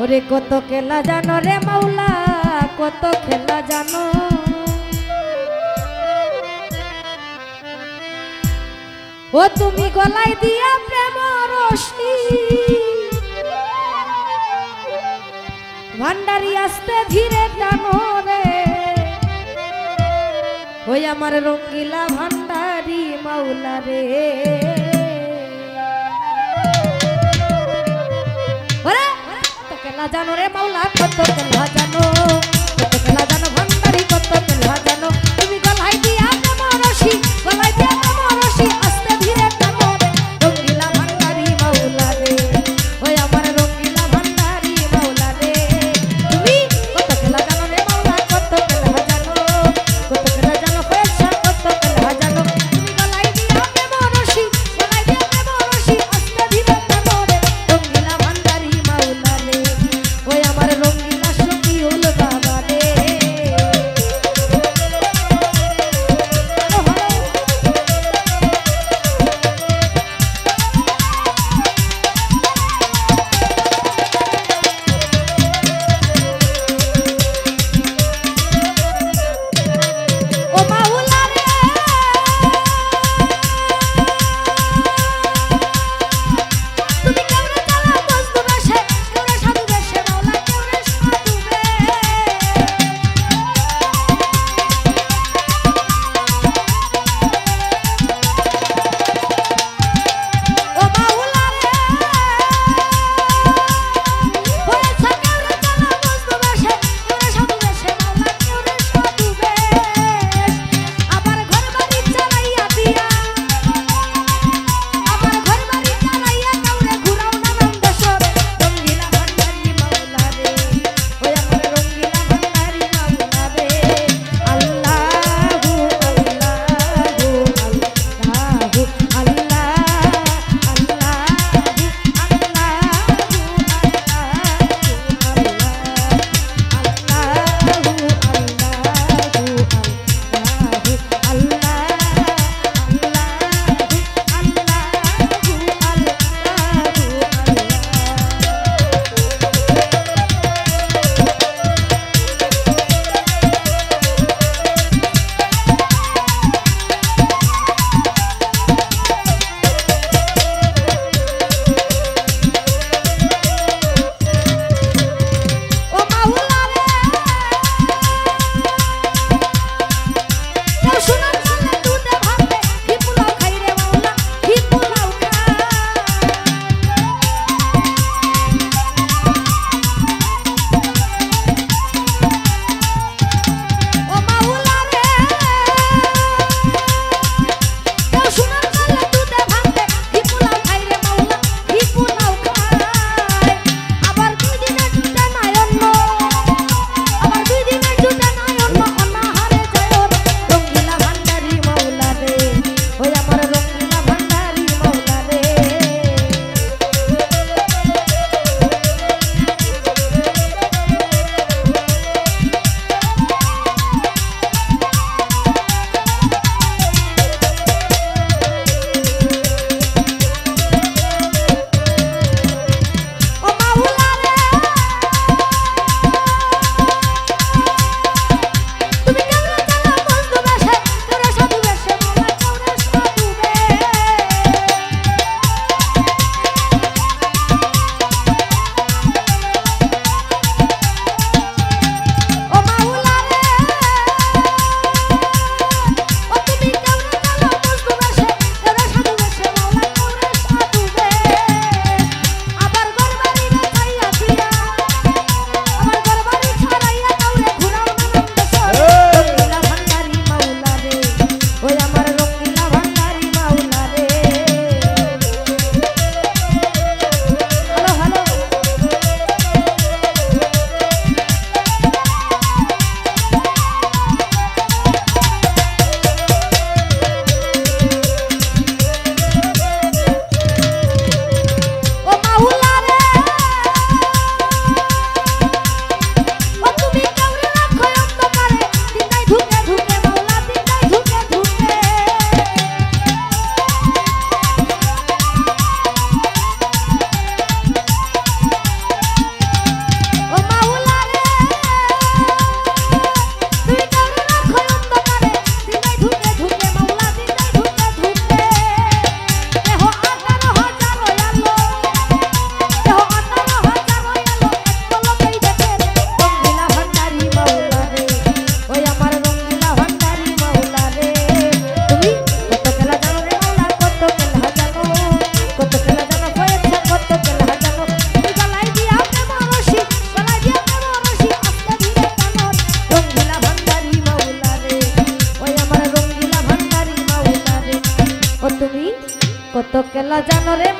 ওরে কত খেলা জানো রে মাওলা, কত খেলা জানো। ও তুমি গলায় দিয়া প্রেম রশ্মি। ভান্ডারি আসতে ধীরে টানো রে। ওই আমার রঙ্গিলা ভান্ডারি মাওলা রে। তেলা জানো রে মাওলা কত তেলা জানো। es জানো রে মাওলা কত খেলা